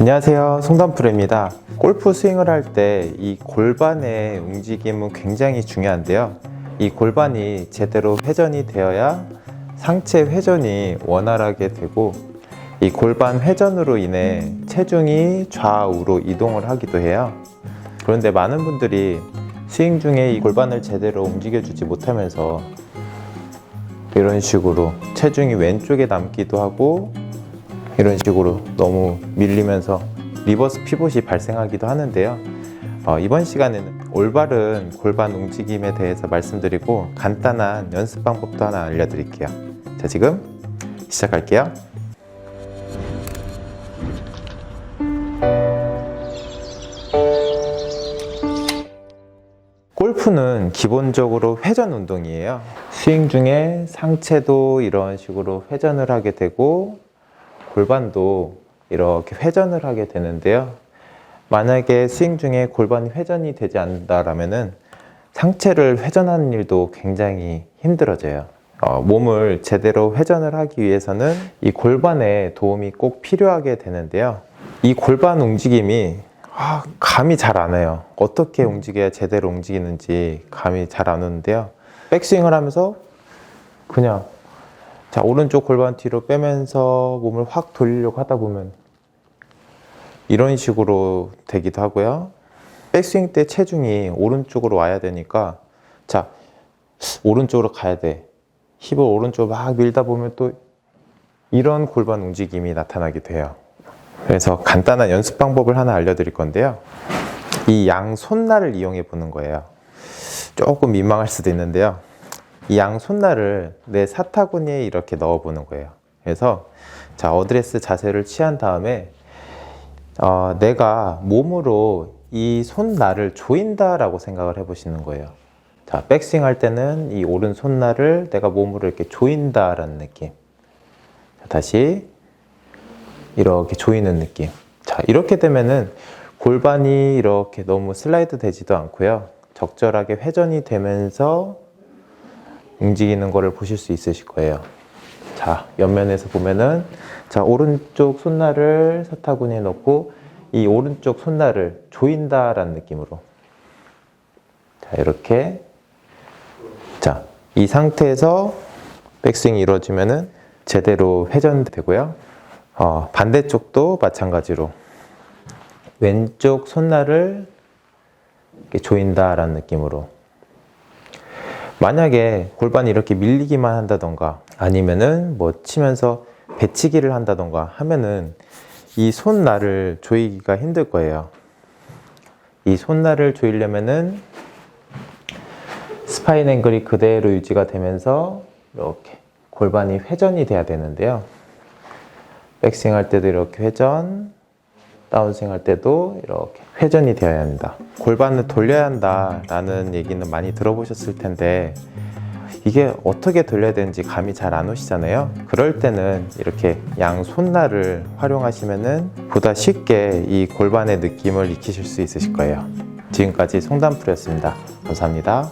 안녕하세요. 송단프로입니다. 골프 스윙을 할 때 이 골반의 움직임은 굉장히 중요한데요. 이 골반이 제대로 회전이 되어야 상체 회전이 원활하게 되고 이 골반 회전으로 인해 체중이 좌우로 이동을 하기도 해요. 그런데 많은 분들이 스윙 중에 이 골반을 제대로 움직여 주지 못하면서 이런 식으로 체중이 왼쪽에 남기도 하고 이런 식으로 너무 밀리면서 리버스 피봇이 발생하기도 하는데요. 어, 이번 시간에는 올바른 골반 움직임에 대해서 말씀드리고 간단한 연습 방법도 하나 알려드릴게요. 자, 지금 시작할게요. 골프는 기본적으로 회전 운동이에요. 스윙 중에 상체도 이런 식으로 회전을 하게 되고 골반도 이렇게 회전을 하게 되는데요. 만약에 스윙 중에 골반이 회전이 되지 않는다라면은 상체를 회전하는 일도 굉장히 힘들어져요. 어, 몸을 제대로 회전을 하기 위해서는 이 골반의 도움이 꼭 필요하게 되는데요. 이 골반 움직임이 아, 감이 잘안 와요. 어떻게 움직여야 제대로 움직이는지 감이 잘 안 오는데요. 백스윙을 하면서 그냥 자 오른쪽 골반 뒤로 빼면서 몸을 확 돌리려고 하다 보면 이런 식으로 되기도 하고요. 백스윙 때 체중이 오른쪽으로 와야 되니까 자 오른쪽으로 가야 돼. 힙을 오른쪽으로 막 밀다 보면 또 이런 골반 움직임이 나타나기도 해요. 그래서 간단한 연습 방법을 하나 알려드릴 건데요. 이 양 손날을 이용해 보는 거예요. 조금 민망할 수도 있는데요. 이 양 손날을 내 사타구니에 이렇게 넣어 보는 거예요. 그래서 자 어드레스 자세를 취한 다음에 어, 내가 몸으로 이 손날을 조인다라고 생각을 해보시는 거예요. 자 백스윙 할 때는 이 오른 손날을 내가 몸으로 이렇게 조인다라는 느낌. 자, 다시 이렇게 조이는 느낌. 자, 이렇게 되면은 골반이 이렇게 너무 슬라이드 되지도 않고요. 적절하게 회전이 되면서 움직이는 거를 보실 수 있으실 거예요. 자, 옆면에서 보면은 자, 오른쪽 손날을 사타구니에 넣고 이 오른쪽 손날을 조인다라는 느낌으로 자, 이렇게 자, 이 상태에서 백스윙이 이루어지면은 제대로 회전되고요. 어, 반대쪽도 마찬가지로 왼쪽 손날을 조인다라는 느낌으로 만약에 골반이 이렇게 밀리기만 한다던가 아니면은 뭐 치면서 배치기를 한다던가 하면은 이 손날을 조이기가 힘들 거예요. 이 손날을 조이려면은 스파인 앵글이 그대로 유지가 되면서 이렇게 골반이 회전이 돼야 되는데요. 백스윙 할 때도 이렇게 회전, 다운스윙 할 때도 이렇게 회전이 되어야 합니다. 골반을 돌려야 한다라는 얘기는 많이 들어보셨을 텐데 이게 어떻게 돌려야 되는지 감이 잘 안 오시잖아요. 그럴 때는 이렇게 양 손날을 활용하시면은 보다 쉽게 이 골반의 느낌을 익히실 수 있으실 거예요. 지금까지 송단프로였습니다. 감사합니다.